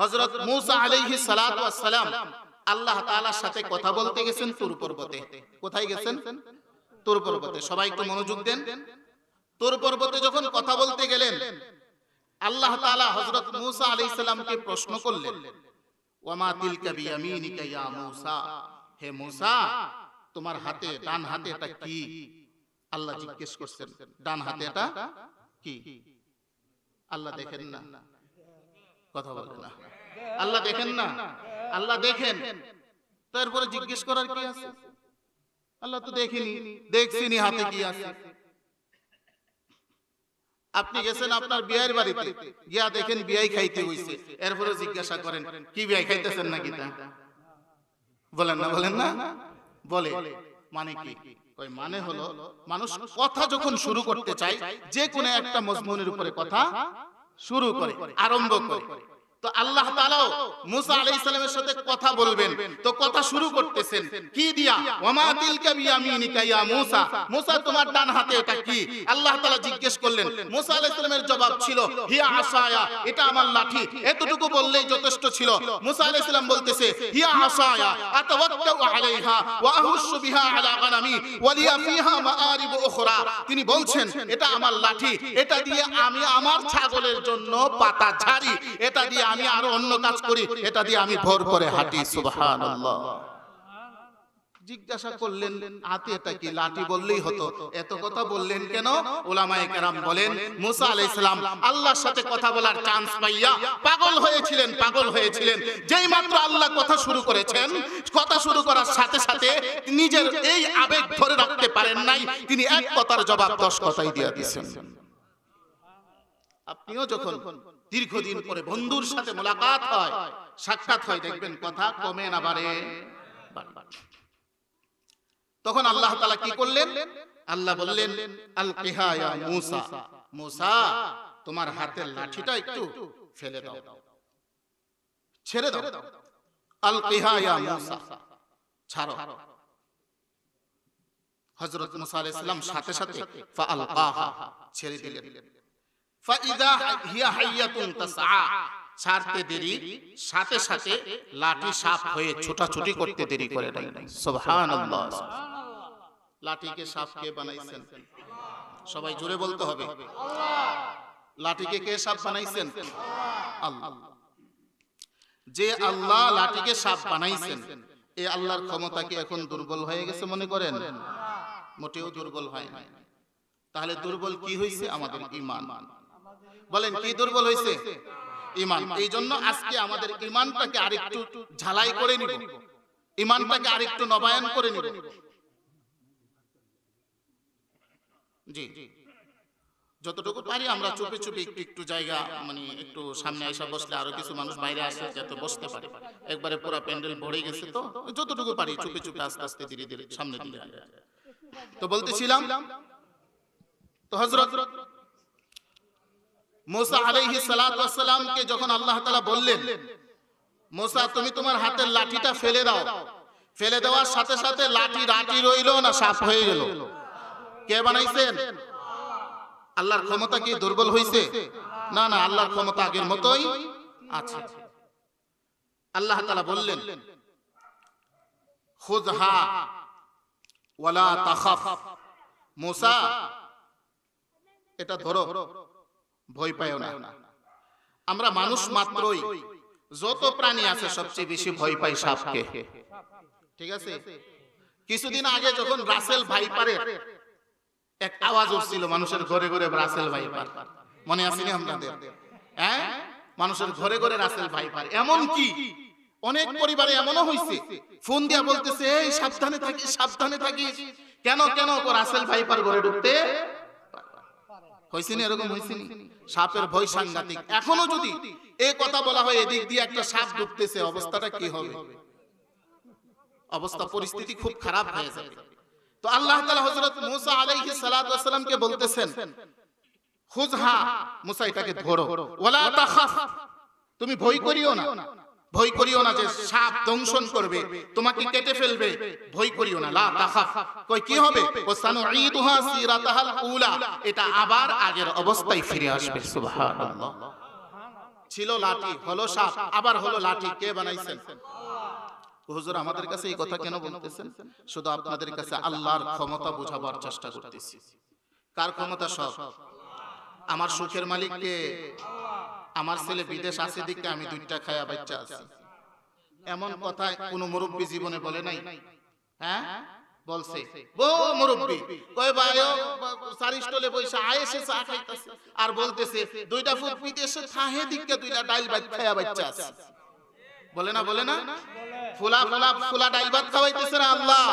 হযরত মুসা ওয়াস সালাম আল্লাহ তাআলার সাথে কথা বলতে গেছেন তুর পর্বতে। কোথায় গেছেন? তুর পর্বতে। সবাই একটু মনোযোগ দেন। তুর পর্বতে যখন কথা বলতে গেলেন আল্লাহ তাআলা হযরত মূসা আলাইহিস সালামকে প্রশ্ন করলেন ওয়ামা তিলকা বিয়ামিনিকা ইয়া মূসা? হে মূসা তোমার হাতে ডান হাতে এটা কি? আল্লাহ জিজ্ঞেস করছেন ডান হাতে এটা কি? আল্লাহ দেখেন না। কথা বলে না। আল্লাহ দেখেন না। আল্লাহ দেখেন। তারপরে জিজ্ঞেস করার কি আছে? আল্লাহ তো দেখেনি। দেখছিনি হাতে কি আছে। আপনি গেছেন আপনার বিয়ের বাড়িতে। গিয়া দেখেন বিয়াই খাইতে হইছে। এরপরে জিজ্ঞাসা করেন, কি বিয়াই খাইতেছেন নাকি তা? বলেন না বলেন না। বলে মানে কি? কই মানে হলো, মানুষ কথা যখন শুরু করতে চায়, যে কোনো একটা মজমুনের উপরে কথা শুরু করে আরম্ভ করে। তো আল্লাহ তাআলাও মুসা আলাইহিস সালামের সাথে কথা বলবেন। তো কথা শুরু করতেছেন। কি দিয়া? ওয়ামা তিলকা বিয়ামিনিকা ইয়া মুসা। মুসা। তোমার ডান হাতে এটা কি? আল্লাহ তাআলা জিজ্ঞেস করলেন। মুসা আলাইহিস সালামের জবাব ছিল হিয়া আসায়া এটা আমার লাঠি। এতটুকু বললেই যথেষ্ট ছিল। মুসা আলাইহিস সালাম বলতেছে হিয়া আসায়া আতাওয়াক্কাউ আলাইহা ওয়া আহুশু বিহা আলা গানামি ওয়া লিয়া ফিহা মাআরিব উখরা। তিনি বলছেন এটা আমার লাঠি এটা দিয়ে আমি আমার ছাগলের জন্য পাতা ঝাড়ি এটা দিয়ে আমি আরও অন্য কাজ করি, এটা দিয়ে আমি ভোর করে হাঁটি, সুবহানাল্লাহ। জিজ্ঞাসা করলেন, হাতে এটা কি লাঠি? বললেই হতো। এত কথা বললেন কেন? ওলামায়ে কেরাম বলেন, মুসা আলাইহিস সালাম আল্লাহর সাথে কথা বলার চান্স পাইয়া পাগল হয়েছিলেন পাগল হয়েছিলেন। যেই মাত্র আল্লাহ কথা শুরু করেছেন, কথা শুরু করার সাথে সাথে নিজের এই আবেগ ধরে রাখতে পারেন নাই, তিনি এক কথার জবাব দশ কথাই দিয়ে দিয়েছেন। আপনিও যখন দীর্ঘদিন পরে বন্ধুর সাথে মোলাকাত হয়। সাক্ষাৎ হয় দেখবেন কথা কমে না বাড়ে। তখন আল্লাহ তাআলা কি করলেন? আল্লাহ বললেন আল কিহায়া মুসা। মুসা। তোমার হাতের লাঠিটা একটু ফেলে দাও। ছেড়ে দাও। আল কিহায়া মুসা। ছাড়ো। হযরত মুসা আলাইহিস সালাম সাথে সাথে ফাআলকাহা ছেড়ে দিলেন। ফাইদা হিয়া হাইয়াতুন তাসআ। ছাড়তে দেরি, সাথে সাথে লাঠি সাপ হয়ে ছোটাছুটি করতে দেরি করে নাই। সুবহানাল্লাহ। লাঠিকে সাপ কে বানাইছেন? সবাই জোরে বলতে হবে। লাঠিকে কে সাপ বানাইছেন? যে আল্লাহ লাঠিকে সাপ বানাইছেন এই আল্লাহর ক্ষমতা কি এখন দুর্বল হয়ে গেছে মনে করেন? মোটেও দুর্বল হয় তাহলে দুর্বল কি হয়েছে আমাদের ইমান বলেন, কি দুর্বল হয়েছে ইমান এই জন্য আজকে আমাদের ইমানটাকে আরেকটু ঝালাই করে নিব। ইমানটাকে আরেকটু নবায়ন করে নিব। জি। যতটুকু পারি আমরা চুপে চুপে একটু একটু জায়গা মানে একটু সামনে এসে বসলে আরও কিছু মানুষ বাইরে আসে যাতে বসতে পারে। একবারে পুরো প্যান্ডেল ভরে গেছে তো, যতটুকু পারি চুপে চুপে আস্তে আস্তে ধীরে ধীরে সামনে দিকে তো বলতেছিলাম, তো হযরত মুসা আলাইহিস সালাতু ওয়াস সালামকে যখন আল্লাহ তাআলা বললেন মুসা তুমি তোমার হাতের লাঠিটা ফেলে দাও। ফেলে দেওয়ার সাথে সাথে লাঠি রাটি রইল না সাপ হয়ে গেল। কে বানাইছেন? আল্লাহর ক্ষমতা কি দুর্বল হইছে? না না আল্লাহর ক্ষমতা আগের মতোই আছে। আল্লাহ তাআলা বললেন খুযহা ওয়ালা তাখাফ। মুসা এটা ধরো। ভয় পাইও না। আমরা মানুষ মাত্রই যত প্রাণী আছে সবচেয়ে বেশি ভয় পাই সাপকে। ঠিক আছে? কিছুদিন আগে যখন রাসেল ভাইপারের এক আওয়াজ উঠছিল মানুষের ঘরে ঘরে রাসেল ভাইপার। মনে আছে না আপনাদের? হ্যাঁ? মানুষের ঘরে ঘরে রাসেল ভাইপার। এমন কি? অনেক পরিবারে এমনও হইছে। ফোন দিয়া বলতেছে এই সাবধানে থাকি সাবধানে থাকি কেন কেন রাসেল ভাইপার ঘরে ঢুকতে? হয়েছিনি এরকম হয়েছিনি সাপের ভয় সাংঘাতিক। এখনও যদি এই কথা বলা হয় এদিক দিয়ে একটা সাপ ঢুকতেছে অবস্থাটা কি হবে? অবস্থা পরিস্থিতি খুব খারাপ হয়ে যাবে। তো আল্লাহ তাআলা হযরত মূসা আলাইহিস সালাতু সালামকে বলতেছেন মূসা এটাকে ধরো। ওয়ালা তাখাফ। তুমি ভয় করিও না। ভয় করিও না যে সাপ দংশন করবে, তোমাকে কেটে ফেলবে। ভয় করিও না, লা তাখাফ। কই কি হবে? ও সানুঈদুহা সিরাতাহাল উলা। এটা আবার আগের অবস্থায় ফিরে আসবে, সুবহানাল্লাহ। ছিল লাঠি, হলো সাপ, আবার হলো লাঠি। কে বানাইছেন? হুজুর, আমাদের কাছে এই কথা কেন বলতেছেন? শুধু আপনাদের কাছে আল্লাহর ক্ষমতা বোঝাবার চেষ্টা করতেছি। কার ক্ষমতা সব? আমার সুখের মালিক মালিককে? আমার ছেলে বিদেশ আছে দিকে আমি দুইটা খায়া বাচ্চা আছি। এমন কথা কোন মুরব্বী জীবনে বলে নাই। হ্যাঁ? বলছে ও মুরব্বী কয় ভাইও সারিস্টলে বইসা আয়েসে চা খাইতাছে। আর বলতেছে দুইটা ফুট বিদেশে থাহে দিকে দুইটা ডাইল ভাত খায়া বাচ্চা আছে। বলে না বলে না? ফুলা ফুলা ফুলা ডাইল ভাত খাওয়াইতেছে না আল্লাহ।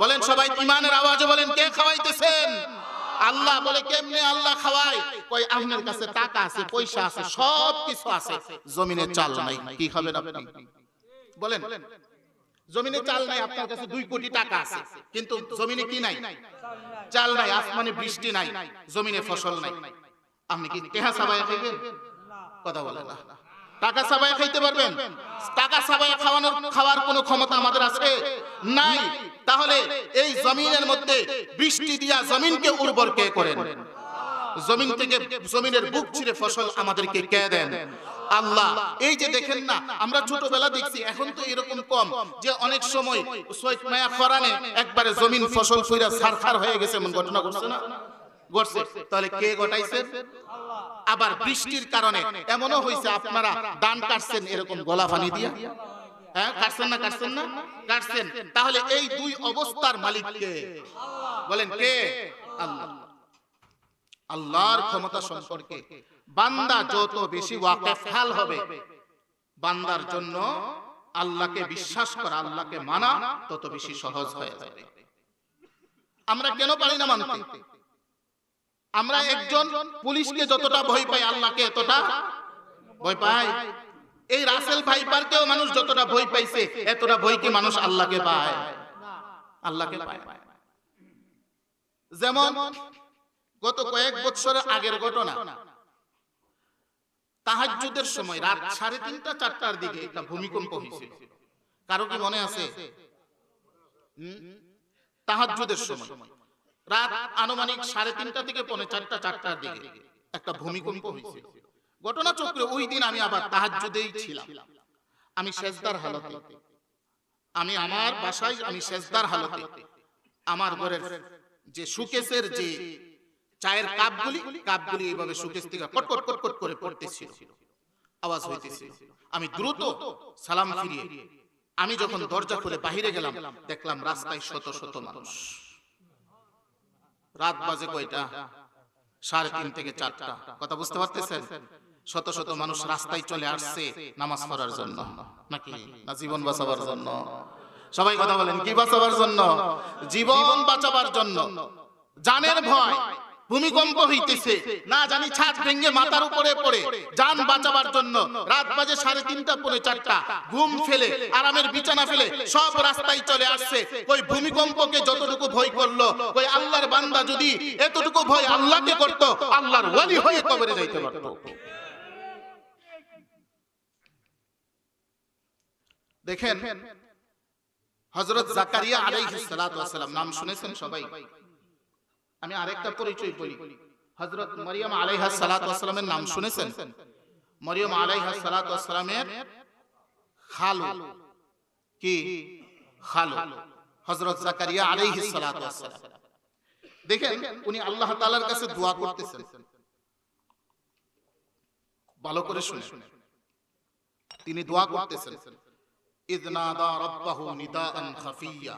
বলেন সবাই ইমানের আওয়াজে বলেন কে খাওয়াইতেছেন? আল্লাহ বলে, কেমনে আল্লাহ খাওয়ায়? কই আপনার কাছে টাকা আছে, পয়সা আছে সব কিছু আছে। জমিনে চাল নাই, কি খাবেন আপনি? বলেন, জমিনে চাল নাই, আপনার কাছে দুই কোটি টাকা আছে, কিন্তু জমিনে কি নাই? চাল নাই, আসমানে বৃষ্টি নাই, জমিনে ফসল নাই। আপনি কি টেহা সাবাই খাইবেন? কথা বলেন না। টাকা সাবাই খাইতে পারবেন। টাকা সাবাই খাওয়ানোর খাওয়ার কোনো ক্ষমতা আমাদের আছে? নাই। তাহলে এই জমিনের মধ্যে বৃষ্টি দিয়া জমিনকে উর্বর কে করেন? জমিন থেকে জমিনের বুক ছিঁড়ে ফসল আমাদেরকে কে দেন? আল্লাহ। এই যে দেখেন না, আমরা ছোটবেলা দেখছি, এখন তো এরকম কম যে অনেক সময় সৈয়দ মায়া খরানে একবারে জমিন ফসল ফুইরা সারখার হয়ে গেছে, এমন ঘটনা ঘটছে না? ঘটছে তাহলে কে ঘটাইছেন আবার বৃষ্টির কারণে এমনও হয়েছে আপনারা দান কাটছেন এরকম গলা দিয়া। হ্যাঁ কাটছেন না কাটছেন না? কাটছেন। তাহলে এই দুই অবস্থার মালিক কে? বলেন কে? আল্লাহ। আল্লাহর ক্ষমতা সম্পর্কে বান্দা যত বেশি ওয়াকেফাল হবে বান্দার জন্য আল্লাহকে বিশ্বাস করা আল্লাহকে মানা তত বেশি সহজ হয়ে যাবে। আমরা কেন পারি না মানতে? আমরা একজন পুলিশকে যতটা ভয় পাই আল্লাহকে এতটা ভয় পাই। এই রাসেল ভাইপারকেও মানুষ যতটা ভয় পাইছে এতটা ভয় কি মানুষ আল্লাহকে পায়? আল্লাহকে পায়। যেমন গত কয়েক বছরের আগের ঘটনা। তাহাজ্জুদের সময় রাত সাড়ে তিনটা চারটার দিকে একটা ভূমিকম্প হয়েছিল। কারও কি মনে আছে? তাহাজ্জুদের সময়। রাত আনুমানিক সাড়ে তিনটা থেকে পৌনে চারটা, চারটার দিকে। একটা ভূমিকম্প হয়েছিল। ঘটনা চক্রে ওই দিন আমি আবার তাহাজ্জুদেই ছিলাম। আমি শেষদার হালতে। আমি আমার বাসায় আমি শেষদার হালতে। আমার ঘরের যে সুকেশের যে চায়ের কাপগুলি কাপগুলি এইভাবে সুকেশ থেকে কটকট কটকট করে পড়তেছিল। আওয়াজ হইতেছিল। আমি দ্রুত সালাম ফিরিয়ে, আমি যখন দরজা খুলে বাহিরে গেলাম, দেখলাম রাস্তায় শত শত মানুষ। রাত বাজে কয়টা? সাড়ে তিন থেকে চারটা। কথা বুঝতে পারতেছেন? শত শত মানুষ রাস্তায় চলে আসছে নামাজ পড়ার জন্য। নাকি? না জীবন বাঁচাবার জন্য? সবাই কথা বলেন, কি বাঁচাবার জন্য? জীবন বাঁচাবার জন্য। জানের ভয়। ভূমিকম্প হইতেছে। না জানি ছাদ ভেঙে মাথার উপরে পড়ে। যান বাঁচাবার জন্য রাত বাজে সাড়ে তিনটা পরে চারটা। ঘুম ফেলে, আরামের বিছানা ফেলে, সব রাস্তায় চলে আসছে। ওই ভূমিকম্পকে যতটুকু ভয় করল, ওই আল্লাহর বান্দা যদি এতটুকু ভয় আল্লাহকে করতো, আল্লাহর ওয়ালি হয়ে কবরে যাইতে পারতো। দেখেন, হযরত জাকারিয়া আলাইহিস সালাতু নাম শুনেছেন সবাই? আমি আরেকটা পরিচয় বলি। হযরত মারিয়াম আলাইহা সালাতু ওয়াসালামের নাম শুনেছেন? মারিয়াম আলাইহা সালাতু ওয়াসালামের খালু। কি? খালু। হযরত জাকারিয়া আলাইহিস সালাতু ওয়াসালাম দেখেন উনি আল্লাহ তাআলার কাছে দোয়া করতেছেন। ভালো করে শুনে তিনি দোয়া করতেছেন। ইদনাদা রাব্বাহু নিদাআন খাফিয়া।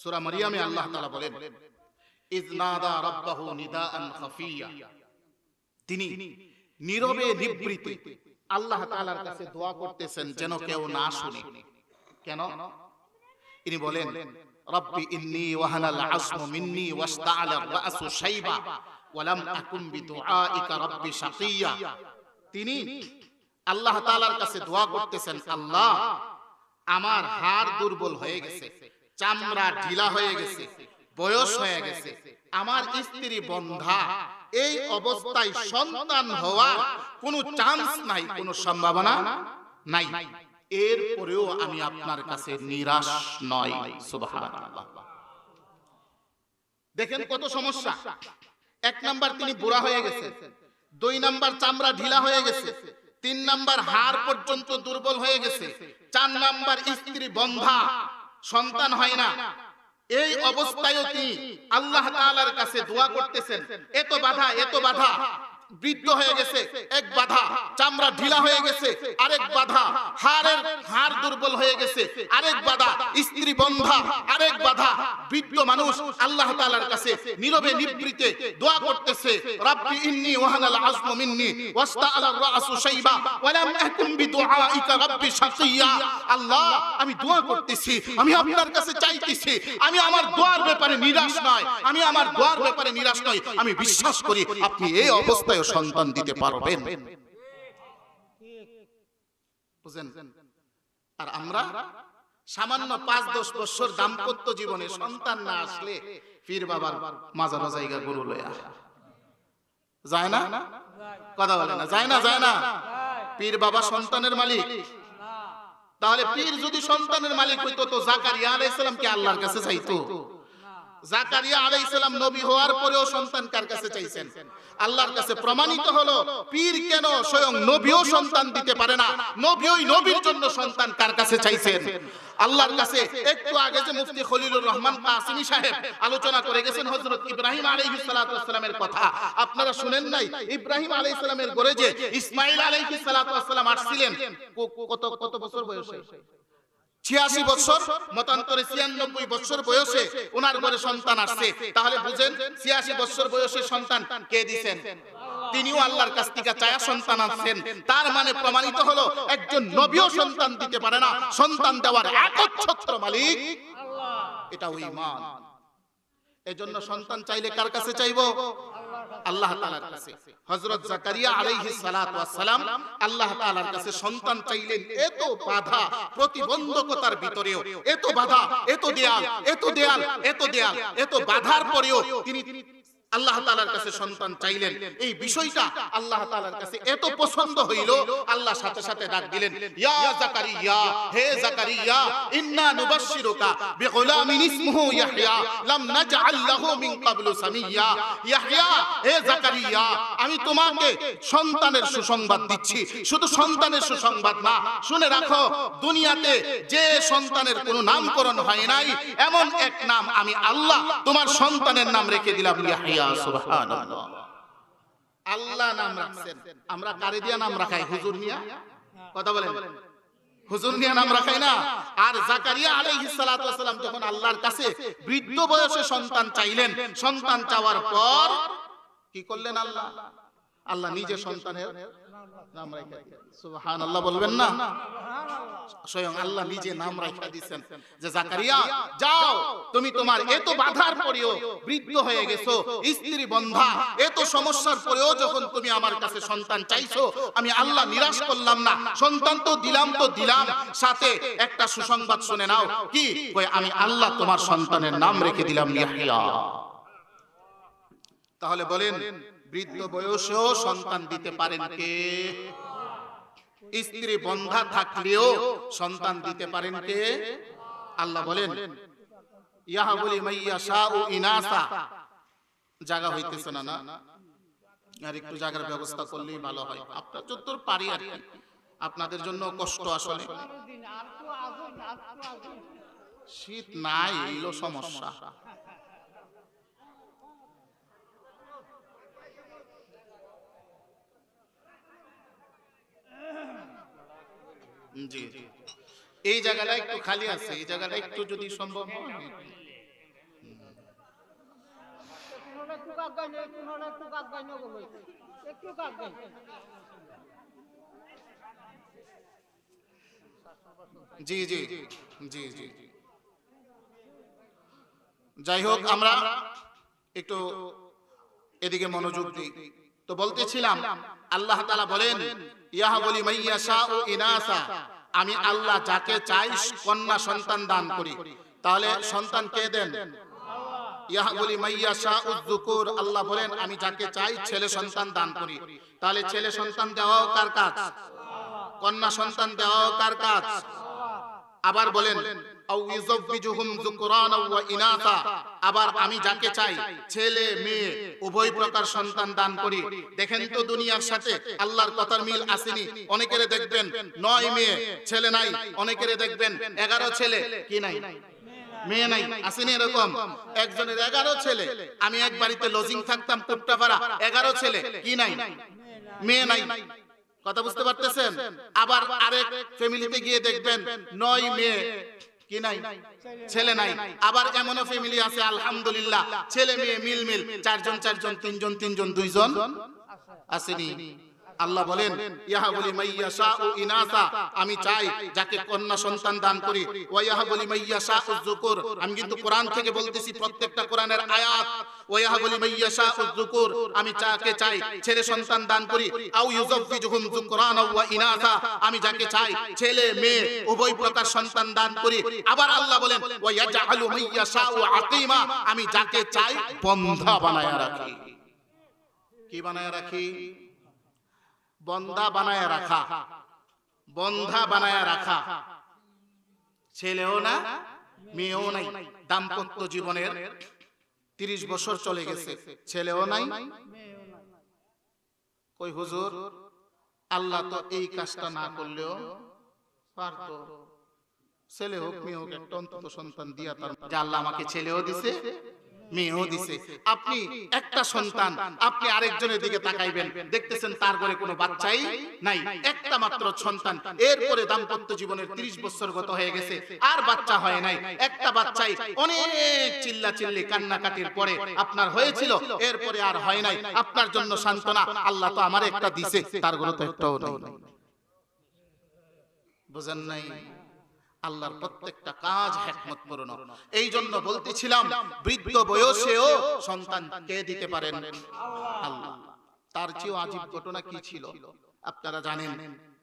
সূরা মারিয়ামে আল্লাহ তাআলা বলেন ইজনাদা রাব্বাহু নিদাআন খাফিয়া। তিনি নীরবে নিবৃতে আল্লাহ তাআলার কাছে দোয়া করতেছেন যেন কেউ না শুনে। কেন? তিনি বলেন, রব্বি ইন্নী ওয়াহানাল আজমু মিন্নি ওয়াস্তাআলা রাসু শাইবা ওয়ালাম আকুম বিদুআইকা রব্বি শাকিয়া। তিনি আল্লাহ তাআলার কাছে দোয়া করতেছেন, আল্লাহ, আমার হাড় দুর্বল হয়ে গেছে। চামড়া ঢিলা হয়ে গেছে বয়স হয়ে গেছে আমার স্ত্রী বন্ধা এই অবস্থায় সন্তান হওয়ার কোনো চান্স নাই কোনো সম্ভাবনা নাই। এরপরেও আমি আপনার কাছে নিরাশ নয় সুবহানাল্লাহ। দেখেন কত সমস্যা। এক নাম্বার তিনি বুড়া হয়ে গেছে দুই নাম্বার চামড়া ঢিলা হয়ে গেছে তিন নাম্বার হাড় পর্যন্ত দুর্বল হয়ে গেছে চার নাম্বার স্ত্রী বন্ধা সন্তান হয় না। এই অবস্থায়ও তিনি আল্লাহ তাআলার কাছে দোয়া করতেছেন? এত বাধা এত বাধা। বৃদ্ধ হয়ে গেছে, এক বাধা, চামড়া ঢিলা হয়ে গেছে, আরেক বাধা, হাড়ের হাড় দুর্বল হয়ে গেছে, আরেক বাধা, স্ত্রী বন্ধা, আরেক বাধা, বৃদ্ধ মানুষ আল্লাহ তাআলার কাছে নীরবে নিবৃতে দোয়া করতেছে, রাব্বি ইন্নী ওয়াহানাল আযমু মিন্নি ওয়াস্তাআলা রাসু শাইবা ওয়া লাম আকুম বিদুআইকা রাব্বি শাকিয়া। আল্লাহ, আমি দোয়া করতেছি, আমি আপনার কাছে চাইতেছি, আমি আমার দোয়ার ব্যাপারে নিরাশ নয়, আমি আমার দোয়ার ব্যাপারে নিরাশ নয় আমি বিশ্বাস করি আপনি এই অবস্থায় সন্তান দিতে পারবেন। বুঝেন? আর আমরা সামান্য পাঁচ দশ বছর দাম্পত্য জীবনে সন্তান না আসলে পীর বাবার মাজার জায়গা গরু লয়া যায় না? কথা বলে না। যায় না? যায় না? পীর বাবা সন্তানের মালিক। তাহলে পীর যদি সন্তানের মালিক হইতো তো জাকারিয়া আলাইহিস সালাম কি আল্লাহর কাছে চাইতো। রহমান সাহেব আলোচনা করে গেছেন ইব্রাহিম আলাইহিস কথা। আপনারা শুনেন নাই? ইব্রাহিম আলাইহিস সালামের ঘরে যে ইসমাঈল আলাইহিস আসছিলেন কত কত বছর বয়সে? ছিয়াশি বছর মতান্তরে ছিয়ানব্বই বছর বয়সে ওনার ঘরে সন্তান আসছে। তাহলে বুঝেন ছিয়াশি বছর বয়সে সন্তান কে দিচ্ছেন তিনিও আল্লাহর কাছ থেকে চায়া সন্তান আনছেন। তার মানে প্রমাণিত হলো একজন নবীও সন্তান দিতে পারে না। সন্তান দেওয়ার একচ্ছত্র মালিক এটা ওই মান এজন্য সন্তান চাইলে কার কাছে চাইব? আল্লাহ তাআলার কাছে। হযরত জাকারিয়া আলাইহিস সালাতু সালাম আল্লাহ তাআলার কাছে সন্তান চাইলেন, এত বাধা প্রতিবন্ধকতার ভিতরেও, এত বাধা, এত দেয়াল এত দেয়াল এত দেয়াল, এত বাধার পরেও তিনি আল্লাহ তাআলার কাছে সন্তান চাইলেন। এই বিষয়টা আল্লাহ তাআলার কাছে এত পছন্দ হইল, আল্লাহ সাথে সাথে ডাক দিলেন, ইয়া জাকারিয়া, হে জাকারিয়া, ইন্না নুবাশশিরুকা বিগুলামিন ইসমুহু ইয়াহইয়া, লাম নাজআল লাহু মিন ক্বাবলু সামিয়া। ইয়াহইয়া, হে জাকারিয়া, আমি তোমাকে সন্তানের সুসংবাদ দিচ্ছি। শুধু সন্তানের সুসংবাদ না, শুনে রাখো, দুনিয়াতে যে সন্তানের কোনো নামকরণ হয় নাই, এমন এক নাম আমি আল্লাহ তোমার সন্তানের নাম রেখে দিলাম ইয়াহইয়া। সুবহানাল্লাহ। আল্লাহ নাম রাখছেন। আমরা কারে দিয়া নাম রাখাই? হুজুর মিয়া কথা বলেন। হুজুর মিয়া নাম রাখাই না? আর জাকারিয়া আলাইহিস সালাতু ওয়াসালাম যখন আল্লাহর কাছে বৃদ্ধ বয়সে সন্তান চাইলেন সন্তান চাওয়ার পর কি করলেন আল্লাহ? আল্লাহ নিজে সন্তানের নাম রাখা সুবহানাল্লাহ বলবেন না? স্বয়ং আল্লাহ নিজে নাম রাখা দিয়েছেন। যে জাকারিয়া যাও তুমি তোমার এত বাধার পরেও বৃদ্ধ হয়ে গেছো স্ত্রী বন্ধা এত সমস্যার পরেও যখন তুমি আমার কাছে সন্তান চাইছো আমি আল্লাহ নিরাশ করলাম না। সন্তান তো দিলাম তো দিলাম। সাথে একটা সুসংবাদ শুনে নাও। কি? কই আমি আল্লাহ তোমার সন্তানের নাম রেখে দিলাম ইয়াহইয়া তাহলে বলেন বৃদ্ধ বয়সেও সন্তান দিতে পারেন কে? স্ত্রী বন্ধা থাকলেও সন্তান দিতে পারেন কে? আল্লাহ বলেন ইহা বলি মাইয়া শাহ ও ইনাসা। জায়গা হইতেছে না না? আর একটু জায়গার ব্যবস্থা করলেই ভালো হয়। আপনার যতদূর পারি আর কি। আপনাদের জন্য কষ্ট আসলে। শীত নাই এইলো সমস্যা। জি এই জায়গাটা একটু খালি আছে, এই জায়গাটা একটু যদি সম্ভব হয় জি জি জি জি। যাই হোক, আমরা একটু এদিকে মনোযোগ দিই। তো বলতেছিলাম, আল্লাহ তাআলা বলেন ইয়া বলি মাইয়া শাহ ও ইনাসা আমি আল্লাহ যাকে চাই কন্যা সন্তান দান করি। তাহলে সন্তান কে দেন? ইয়া বলি মাইয়া উদ্দুকুর আল্লাহ বলেন, আমি যাকে চাই ছেলে সন্তান দান করি। তাহলে ছেলে সন্তান দেওয়াও কার কাজ? কন্যা সন্তান দেওয়াও কার কাজ? আবার বলেন আবার আমি যাকে চাই, ছেলে, মেয়ে, উভয় প্রকার সন্তান দান করি। দেখেন তো দুনিয়ার সাথে আল্লাহর কথার মিল আসেনি। অনেকেরে দেখবেন নয় মেয়ে, ছেলে নাই। অনেকেরে দেখবেন এগারো ছেলে, কি নাই? মেয়ে নাই, আসেনি এরকম। একজনের এগারো ছেলে। আমি এক বাড়িতে লজিং থাকতাম এগারো ছেলে, কি নাই? মেয়ে নাই। কথা বুঝতে পারতেছেন? আবার আরেক ফ্যামিলিতে গিয়ে দেখবেন নয় মেয়ে কি নাই? ছেলে নাই। আবার এমনও ফ্যামিলি আছে আলহামদুলিল্লাহ। ছেলে মেয়ে মিল মিল চারজন চারজন তিনজন তিনজন দুইজন আসেনি। আল্লাহ বলেন ইহা বলি মাইয়া শাহ ইনাসা আমি চাই যাকে কন্যা সন্তান দান করি। ওয়াহা বলি মাইয়া শাহ যুকুর। আমি কিন্তু কোরআন থেকে বলতেছি প্রত্যেকটা কোরআনের আয়াত। ওয়াহা বলি মাইয়া শাহ যুকুর। আমি যাকে চাই ছেলে সন্তান দান করি। আও ইউযাব্বিজুহুম যুকরান ওয়া ইনাসা। আমি যাকে চাই ছেলে মেয়ে উভয় প্রকার সন্তান দান করি। আবার আল্লাহ বলেন ওয়ায়াজআলু মাইয়া শাহ আকিমা আমি যাকে চাই বন্ধা বানায়া রাখি কি বানায়া রাখি। বন্ধা বানায় রাখা। বন্ধা বানায় রাখা। ছেলেও না মেয়েও নাই। দাম্পত্য জীবনের তিরিশ বছর চলে গেছে। ছেলেও নাই। কই হুজুর আল্লাহ তো এই কাজটা না করলেও পারতো। ছেলে হোক মেয়ে হোক একটা অন্তত সন্তান দিয়া তার যে আল্লাহ আমাকে ছেলেও দিছে মেয়েও দিছে। আপনি একটা সন্তান আপনি আরেকজনের দিকে তাকাইবেন। দেখতেছেন তার ঘরে কোনো বাচ্চাই নাই। একটা মাত্র সন্তান। এরপরে দাম্পত্য জীবনের 30 বছর গত হয়ে গেছে। আর বাচ্চা হয় নাই। একটা বাচ্চাই অনেক চিল্লা চিল্লি কান্নাকাটির পরে আপনার হয়েছিল। এরপরে আর হয় নাই। আপনার জন্য সান্ত্বনা। আল্লাহ তো আমার একটা দিছে। তার ঘরে তো একটাও নাই? বুঝেন নাই। আল্লাহর প্রত্যেকটা কাজ হেকমত পূর্ণ। এই জন্য বলতেছিলাম বৃদ্ধ বয়সেও সন্তান কে দিতে পারেন? আল্লাহ। তার চেয়েও আজীব ঘটনা কি ছিল? আপনারা জানেন।